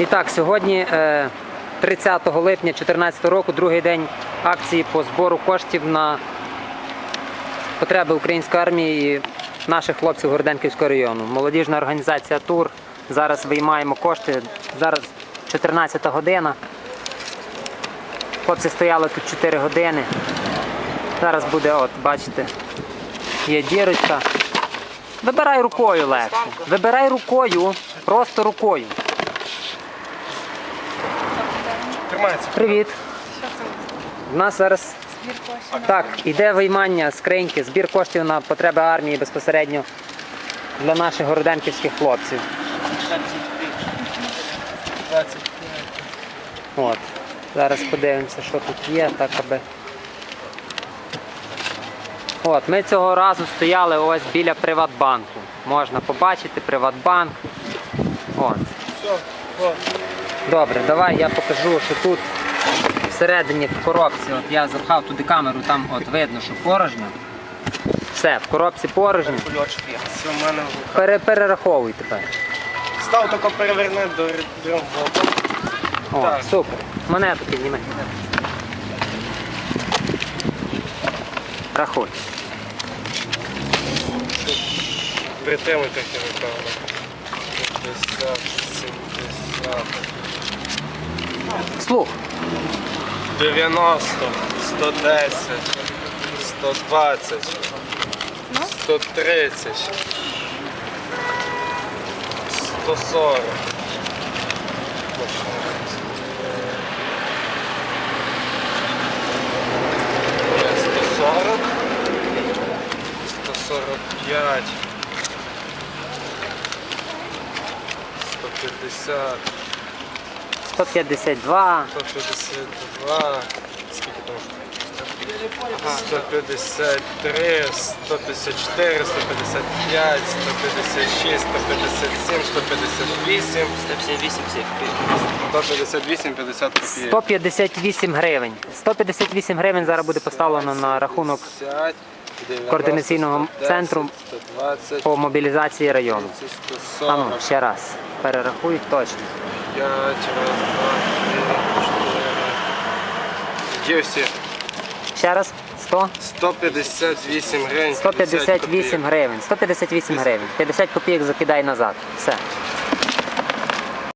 І так, сьогодні, е, 30 липня 2014 року, другий день акції по збору коштів на потреби української армії і наших хлопців Городенківського району. Молодіжна організація ТУР. Зараз виймаємо кошти. Зараз 14 година. Хлопці стояли тут 4 години. Зараз буде, от, бачите, є дірочка. Вибирай рукою легше. Вибирай рукою, просто рукою. Тримається. Привіт. У нас зараз так, іде виймання скриньки, збір коштів на потреби армії безпосередньо для наших городенківських хлопців. От. Зараз подивимося, що тут є, так аби. От, ми цього разу стояли ось біля Приватбанку. Можна побачити Приватбанк. От. Все, от. Добре, давай я покажу, що тут всередині в коробці, от я запхав туди камеру, там от видно, що порожньо. Все, в коробці порожньо. Кульочок є. Все, в мене в руках. Пере, перераховуй тепер. Став тако переверни до другого боку. О, Так. супер. Монету підніми. Рахуй. Притримуй трохи руками. 50, 70, Слух. 90, 110, 120, 130, 140. 140, 145, 150, 152. 152, скільки там? 153, 154, 155, 156, 157, 158, 158, 50 копійок. 158 гривень. 158 гривень зараз буде поставлено на рахунок 50, 90, координаційного 110, центру 120, по мобілізації району. 140, А ну, ще раз. Перерахуй точно. 5, раз, два, три, чотири. Є всі. Ще раз. 100? 158 гривень. 158 гривень. 158 гривень. 50 копійок закидай назад. Все.